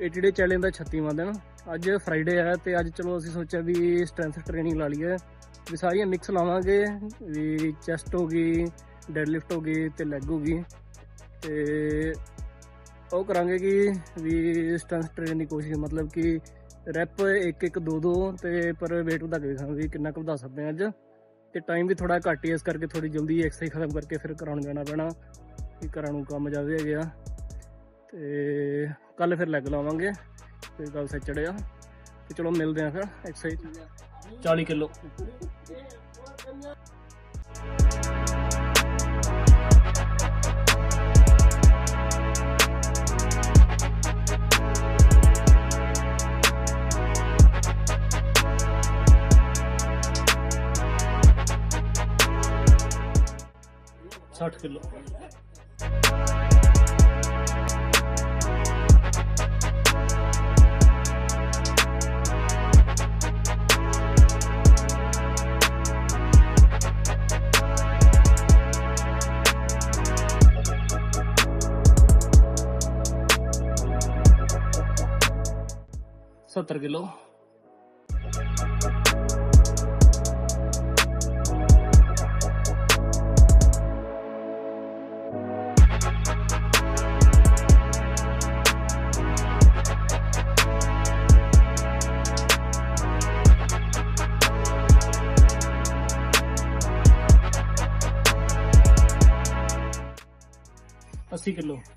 88 challenge ਦਾ 36ਵਾਂ ਦਿਨ, ਅੱਜ Friday ਆ ਤੇ ਅੱਜ ਚਲੋ ਅਸੀਂ ਸੋਚਿਆ ਵੀ ਸਟਰੈਂਥ ਟ੍ਰੇਨਿੰਗ ਲਾ ਲਈਏ। ਵੀ ਸਾਰੀਆਂ ਮਿਕਸ ਲਾਵਾਂਗੇ, ਵੀ ਚੈਸਟ ਹੋ ਗਈ ਡੈਡ ਲਿਫਟ ਹੋ ਗਈ ਤੇ ਲੈਗ ਹੋ ਗਈ। ਤੇ ਉਹ ਕਰਾਂਗੇ ਕਿ ਵੀ ਸਟਰੈਂਥ ਟ੍ਰੇਨਿੰਗ ਦੀ ਕੋਸ਼ਿਸ਼, ਮਤਲਬ ਕਿ ਰੈਪ 1 1 2 2 ਤੇ ਪਰ weight ਵਧਾ ਕੇ ਦੇਖਾਂਗੇ ਵੀ ਕਿੰਨਾ ਕੁ ਵਧਾ ਸਕਦੇ ਹਾਂ ਅੱਜ। ਤੇ ਟਾਈਮ ਵੀ ਥੋੜਾ ਘੱਟ ਹੀ ਇਸ ਕਰਕੇ ਥੋੜੀ ਜਲਦੀ ਐਕਸਰਸਾਈਜ਼ ਖਤਮ ਕਰਕੇ ਫਿਰ ਕਰਾਉਣ ਜਾਣਾ ਪੈਣਾ ਕਿ ਘਰਾਂ ਨੂੰ ਕੰਮ ਜ਼ਿਆਦਾ ਹੈਗੇ ਆ। ਤੇ ਕੱਲ ਫਿਰ ਲੈਗ ਲਾਵਾਂਗੇ, ਤੇ ਗੱਲ ਸੱਚ ਚੜਿਆ ਤੇ ਚਲੋ ਮਿਲਦੇ ਆ ਫਿਰ ਐਕਸਰਸਾਈਜ਼ 40 ਕਿਲੋ। ਸੱਠ kilo. sattargelo así que lo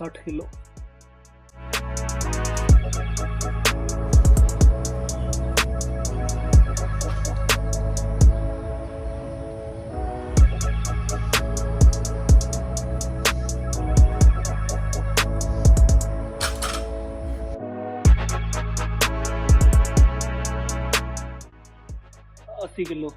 60 kilo अस्सी किलो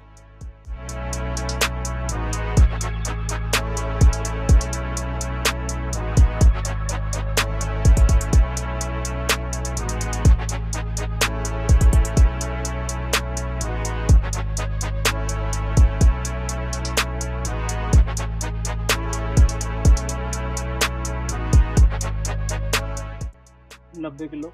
90 ਕਿਲੋ।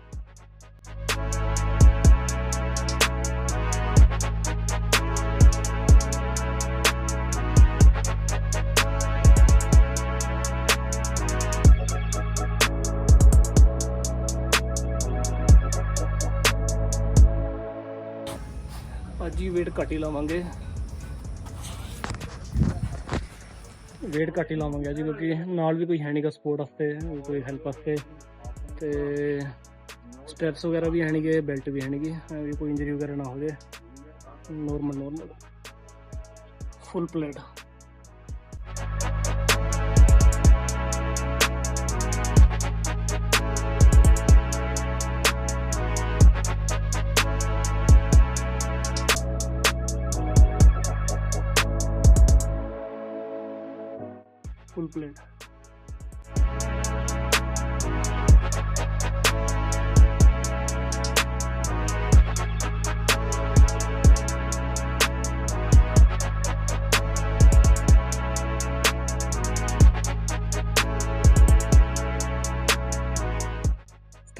ਅੱਜ ਹੀ weight ਘੱਟ ਹੀ ਲਾਵਾਂਗੇ। weight ਘੱਟ ਹੀ ਲਾਵਾਂਗੇ ਜੀ ਕਿਉਂਕਿ ਨਾਲ ਵੀ ਕੋਈ ਹੈ ਨਹੀਂਗਾ ਸਪੋਰਟ ਵਾਸਤੇ, ਕੋਈ ਹੈਲਪ ਵਾਸਤੇ। ਤੇ ਸਟੈਪਸ ਵਗੈਰਾ ਵੀ ਹੈ ਬੈਲਟ ਵੀ ਹੈ ਐਵੇਂ ਕੋਈ ਇੰਜਰੀ ਵਗੈਰਾ ਨਾ ਹੋ ਜਾਏ normal normal full plate full plate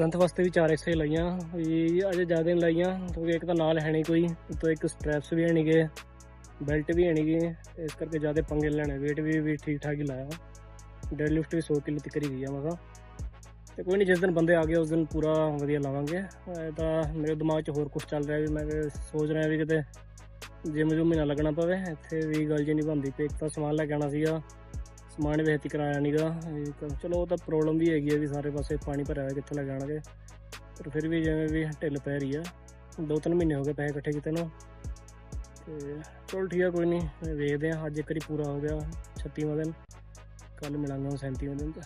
strength ਵਾਸਤੇ ਵੀ ਚਾਰ ਐਕਸਰਸਾਈਜ਼ ਲਾਈਆਂ, ਵੀ ਅਜੇ ਜ਼ਿਆਦਾ ਨਹੀਂ ਲਾਈਆਂ, ਕਿਉਂਕਿ ਇੱਕ ਤਾਂ ਨਾਲ ਹੈ ਨਹੀਂ ਕੋਈ, ਉੱਤੋਂ ਇੱਕ ਸਟ੍ਰੈਪਸ ਵੀ ਹੈ ਨਹੀਂ ਨਹੀਂਗੇ ਬੈਲਟ ਵੀ ਹੈ ਨਹੀਂ ਨਹੀਂਗੀ, ਇਸ ਕਰਕੇ ਜ਼ਿਆਦਾ ਪੰਗੇ ਨੀ ਲੈਣੇ, weight ਵੀ ਵੀ ਠੀਕ ਠਾਕ ਹੀ ਲਾਇਆ। ਡੈਡ ਲਿਫਟ ਵੀ 100 ਕਿਲੋ ਤੱਕ ਹੀ ਗਈ ਆ ਮਸਾ। ਤੇ ਕੋਈ ਨਹੀਂ ਜਿਸ ਦਿਨ ਬੰਦੇ ਆ ਗਏ, ਉਸ ਦਿਨ ਪੂਰਾ ਵਧੀਆ ਲਾਵਾਂਗੇ। ਇਹ ਤਾਂ ਮੇਰੇ ਦਿਮਾਗ 'ਚ ਹੋਰ ਕੁਝ ਚੱਲ ਰਿਹਾ ਵੀ ਮੈਂ ਸੋਚ ਰਿਹਾ ਵੀ ਕਿਤੇ ਜਿਮ ਜੁਮ ਹੀ ਨਾ ਲੱਗਣਾ ਪਵੇ, ਇੱਥੇ ਵੀ ਗੱਲ ਜੀ ਨਹੀਂ ਬਣਦੀ ਪਈ, ਇੱਕ ਤਾਂ ਸਮਾਨ ਲੈ ਕੇ ਆਉਣਾ ਸੀਗਾ। ਸਮਾਨ ਵੇਚਤੀ ਕਰਾਇਆ ਨਹੀਂਗਾ ਚਲੋ ਉਹ ਤਾਂ ਪ੍ਰੋਬਲਮ ਵੀ ਹੈਗੀ ਹੈ ਵੀ ਸਾਰੇ ਪਾਸੇ ਪਾਣੀ ਭਰਿਆ ਹੋਇਆ ਕਿੱਥੇ ਲੈ ਕੇ ਆਉਣਗੇ ਪਰ ਫਿਰ ਵੀ ਜਿਵੇਂ ਵੀ ਢਿੱਲ ਪੈ ਰਹੀ ਆ, ਦੋ ਤਿੰਨ ਮਹੀਨੇ ਹੋ ਗਏ ਪੈਸੇ ਇਕੱਠੇ ਕੀਤੇ ਨੂੰ। ਤੇ ਚਲ ਠੀਕ ਆ, ਕੋਈ ਨਹੀਂ ਵੇਖਦੇ ਆ। ਅੱਜ ਇੱਕ ਵਾਰੀ ਪੂਰਾ ਹੋ ਗਿਆ 36ਵਾਂ ਦਿਨ। ਕੱਲ ਮਿਲਾਂਗੇ 37ਵਾਂ ਦਿਨ ਤੇ।